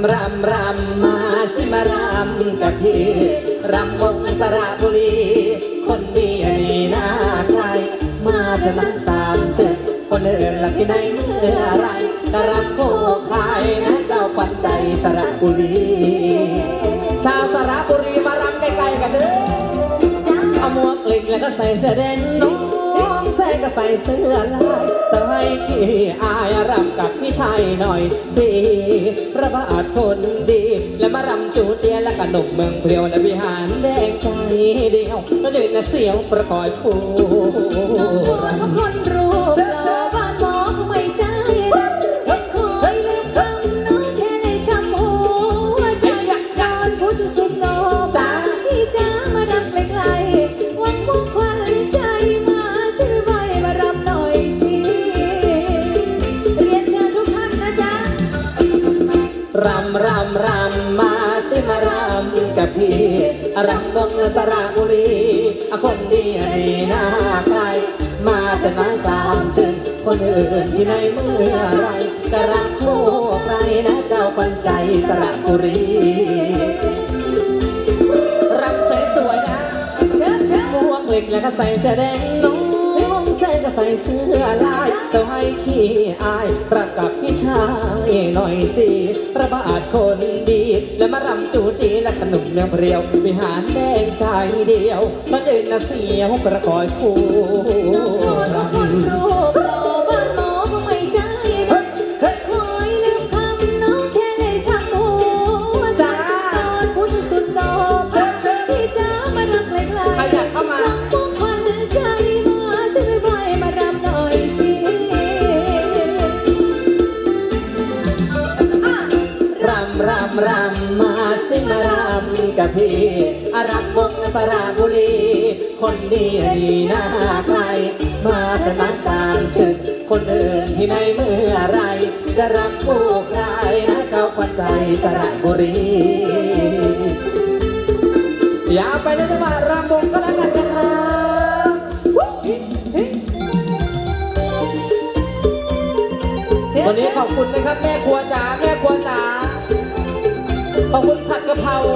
ำรำรำมาสิมารำกับพี่รำวงสระบุรี คนดีนี่น่าใคร มาเถอะนั้นสามเชิญคนอื่นละที่ไหนเมื่อไรกระรำโคคายนะเจ้าขวัญใจสระบุรี ชาวสระบุรีมารำใกล้ๆกันเด้อเอาหมวกเหล็กแล้วก็ใส่เสื้อแดงน้ องเส่ก็ใส่เสื้อลายเธอให้ขี้อายรำกับพี่ชายหน่อยสิพระบาทคนดี แล้วมารำจูเตียและกระหนกเมืองเพียวและวิหารแดงใจเดียวแล้วเดินนเสียวประกอยผู้รำำรำรำมาสิมารำกับพี่รำวงสระบุรีคนดีนี่น่าใครมาแต่มาสามเชิญคนอื่นที่ไหนเมื่อไรก็รักคู่ใครนะเจ้าคนใจสระบุรีรำสวยๆนะเชิญเชิญหมวกเหล็กแล้วก็ใส่เสื้อแดงน้อง ใส่ก็ใส่เสื้อลายเต้าให้ขี้อายรับกับพี่ชายหน่อยสิระบาดคนดี แล้วมารำจูจีและขนมเนื้อเปรียววิหารแดงใจเดียวมาเจอนะเสียวกระกอยคู่ำรำมาสิมารำกับพี่อารำวงสระบุรี คนดีดีหน้าใครมาแต่นักสามชึก คนอื่นที่ไหนเมื่อไรจะรำคู่ใครนะเจ้าควันใจสระบุรี อย่าไปนะจังหวะรำวงก็แล้วกันนะครับวันนี้ขอบคุณนะครับ แม่ครัวจ๋าแม่ครัวจ๋า ขอบคุณผัดกะเพรา